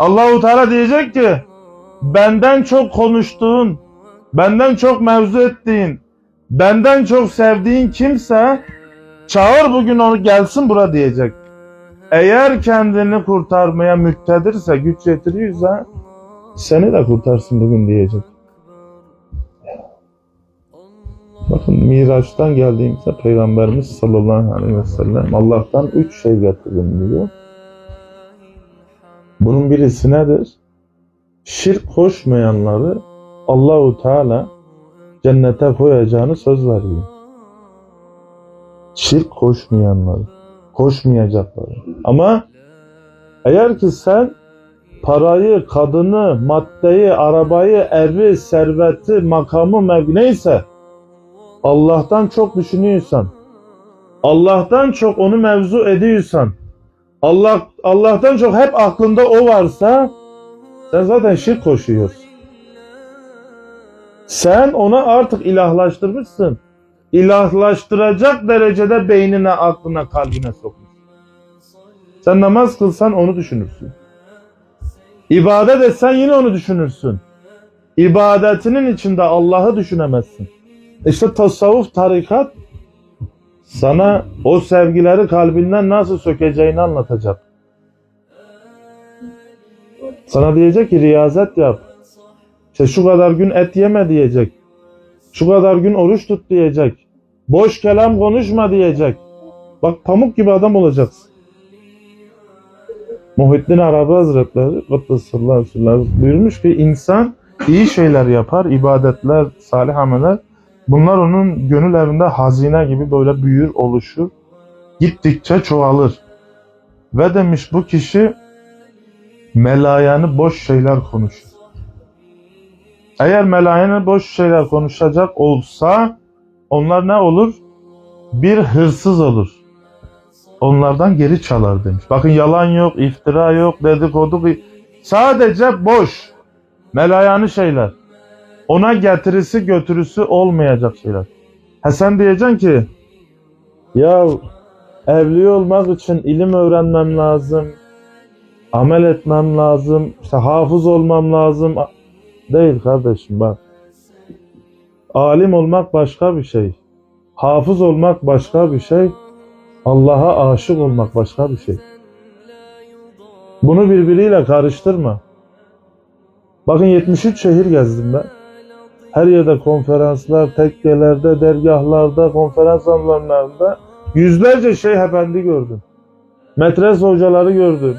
Allahu Teala diyecek ki benden çok konuştuğun, benden çok mevzu ettiğin, benden çok sevdiğin kimse çağır bugün onu gelsin bura diyecek. Eğer kendini kurtarmaya müktedirse, güç yetiriyorsa seni de kurtarsın bugün diyecek. Bakın Miraç'tan geldiğimizde Peygamberimiz sallallahu aleyhi ve sellem Allah'tan üç şey getirdim diyor. Bunun birisi nedir? Şirk koşmayanları Allahu Teala cennete koyacağını söz veriyor. Şirk koşmayanları, koşmayacakları. Ama eğer ki sen parayı, kadını, maddeyi, arabayı, evi, serveti, makamı, neyse Allah'tan çok düşünüyorsan, Allah'tan çok onu mevzu ediyorsan, Allah Allah'tan çok hep aklında o varsa sen zaten şirk koşuyorsun. Sen onu artık ilahlaştırmışsın. İlahlaştıracak derecede beynine, aklına, kalbine sokmuşsun. Sen namaz kılsan onu düşünürsün. İbadet etsen yine onu düşünürsün. İbadetinin içinde Allah'ı düşünemezsin. İşte tasavvuf, tarikat sana o sevgileri kalbinden nasıl sökeceğini anlatacak. Sana diyecek ki riyazet yap. İşte şu kadar gün et yeme diyecek. Şu kadar gün oruç tut diyecek. Boş kelam konuşma diyecek. Bak pamuk gibi adam olacaksın. Muhittin Arabi Hazretleri Kuddüsallahu aleyhi ve buyurmuş ki insan iyi şeyler yapar, ibadetler, salih ameller bunlar onun gönül evinde hazine gibi böyle büyür, oluşur. Gittikçe çoğalır. Ve demiş bu kişi melayanı boş şeyler konuşur. Eğer melayanı boş şeyler konuşacak olsa onlar ne olur? Bir hırsız olur. Onlardan geri çalar demiş. Bakın yalan yok, iftira yok, dedikodu sadece boş. Melayanı şeyler. Ona getirisi götürüsü olmayacak şeyler. Ha sen diyeceksin ki ya evli olmak için ilim öğrenmem lazım. Amel etmem lazım. işte hafız olmam lazım. Değil kardeşim bak. Alim olmak başka bir şey. Hafız olmak başka bir şey. Allah'a aşık olmak başka bir şey. Bunu birbiriyle karıştırma. Bakın 73 şehir gezdim ben. Her yerde konferanslar, tekkelerde, dergahlarda, konferans alanlarında yüzlerce şeyh efendi gördüm. Metres hocaları gördüm.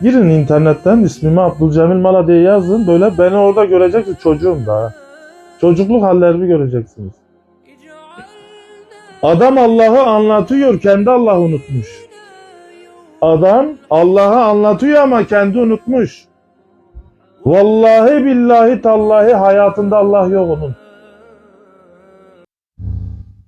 Girin internetten ismimi Abdülcemil Mala diye yazın. Böyle beni orada göreceksiniz çocuğum daha. Çocukluk hallerimi göreceksiniz. Adam Allah'ı anlatıyor, kendi Allah'ı unutmuş. Adam Allah'ı anlatıyor ama kendi unutmuş. Vallahi billahi tallahi hayatında Allah yok onun.